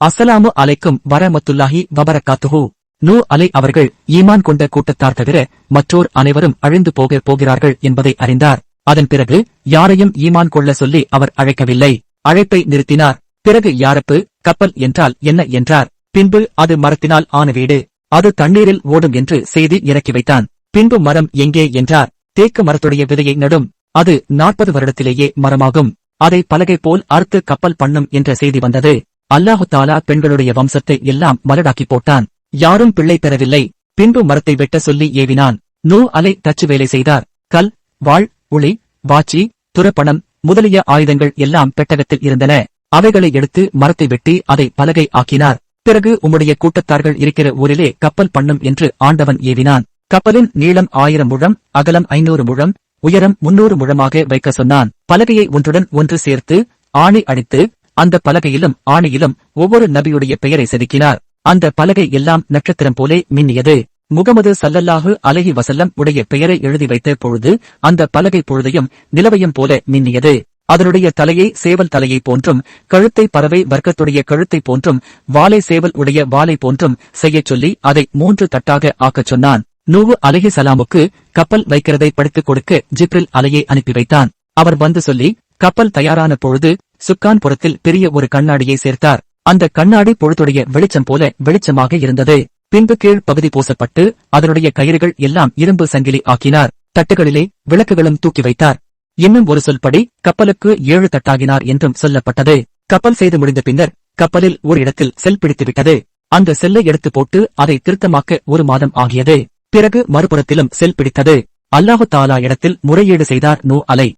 அஸ்ஸலாமு அலைக்கும் வரமத்துல்லாஹி வபரகாத்துஹு நூ அலை அவர்கள் ஈமான் கொண்ட கூட்டத்தார் தவிர மற்றோர் அனைவரும் அழிந்து போக போகிறார்கள் என்பதை அறிந்தார். அதன் பிறகு யாரையும் ஈமான் கொள்ள சொல்லி அவர் அழைக்கவில்லை. அழைப்பை நிறுத்தினார். பிறகு யாரப்பு கப்பல் என்றால் என்ன என்றார். பின்பு அது மரத்தினால் ஆன வீடு. அது தண்ணீரில் ஓடும் என்று செய்தி இறக்கி வைத்தான். பின்பு மரம் எங்கே என்றார். தேக்கு மரத்துடைய விதையை நடும். அது நாற்பது வருடத்திலேயே மரமாகும். அதை பலகை போல் அறுத்து கப்பல் பண்ணும் என்ற செய்தி வந்தது. அல்லாஹு தாலா பெண்களுடைய வம்சத்தை எல்லாம் மலடாக்கி போட்டான். யாரும் பிள்ளை பெறவில்லை. பின்பு மரத்தை வெட்ட சொல்லி ஏவினான். நூ அலை தச்சு வேலை செய்தார். கல் வாழ் உளி வாச்சி துரப்பணம் முதலிய ஆயுதங்கள் எல்லாம் பெட்டகத்தில் இருந்தன. அவைகளை எடுத்து மரத்தை வெட்டி அதை பலகை ஆக்கினார். பிறகு உம்முடைய கூட்டத்தார்கள் இருக்கிற ஊரிலே கப்பல் பண்ணும் என்று ஆண்டவன் ஏவினான். கப்பலின் நீளம் ஆயிரம் முழம் அகலம் ஐநூறு முழம் உயரம் முன்னூறு முழமாக வைக்க சொன்னான். பலகையை ஒன்றுடன் ஒன்று சேர்த்து ஆணி அடித்து அந்த பலகையிலும் ஆணியிலும் ஒவ்வொரு நபியுடைய பெயரை செதுக்கினார். அந்த பலகை எல்லாம் நட்சத்திரம் போலே மின்னியது. முகமது சல்லல்லாஹு அலஹி வசல்லம் உடைய பெயரை எழுதி வைத்த பொழுது அந்த பலகை பொழுதையும் நிலவையும் போல மின்னியது. அதனுடைய தலையை சேவல் தலையை போன்றும் கழுத்தை பறவை வர்க்கத்துடைய கழுத்தை போன்றும் வாலை சேவல் உடைய வாலை போன்றும் செய்யச் சொல்லி அதை மூன்று தட்டாக ஆக்கச் சொன்னான். நூவு அலஹி சலாமுக்கு கப்பல் வைக்கிறதை படித்துக் கொடுக்க ஜிப்ரில் அலையை அனுப்பி வைத்தான். அவர் வந்து சொல்லி கப்பல் தயாரான பொழுது சுக்கான்புறத்தில் பெரிய ஒரு கண்ணாடியை சேர்த்தார். அந்த கண்ணாடி பொழுதுடைய வெளிச்சம் போல வெளிச்சமாக இருந்தது. பின்பு கீழ் பகுதி பூசப்பட்டு அதனுடைய கயிறுகள் எல்லாம் இரும்பு சங்கிலி ஆக்கினார். தட்டுகளிலே விளக்குகளும் தூக்கி வைத்தார். இன்னும் ஒரு சொல்படி கப்பலுக்கு ஏழு தட்டாகினார் என்றும் சொல்லப்பட்டது. கப்பல் செய்து முடிந்த பின்னர் கப்பலில் ஒரு இடத்தில் செல் பிடித்துவிட்டது அந்த செல்லை எடுத்து போட்டு அதை திருத்தமாக்க ஒரு மாதம் ஆகியது. பிறகு மறுபுறத்திலும் செல் பிடித்தது. அல்லாஹு தாலா இடத்தில் முறையீடு செய்தார் நூ அலை.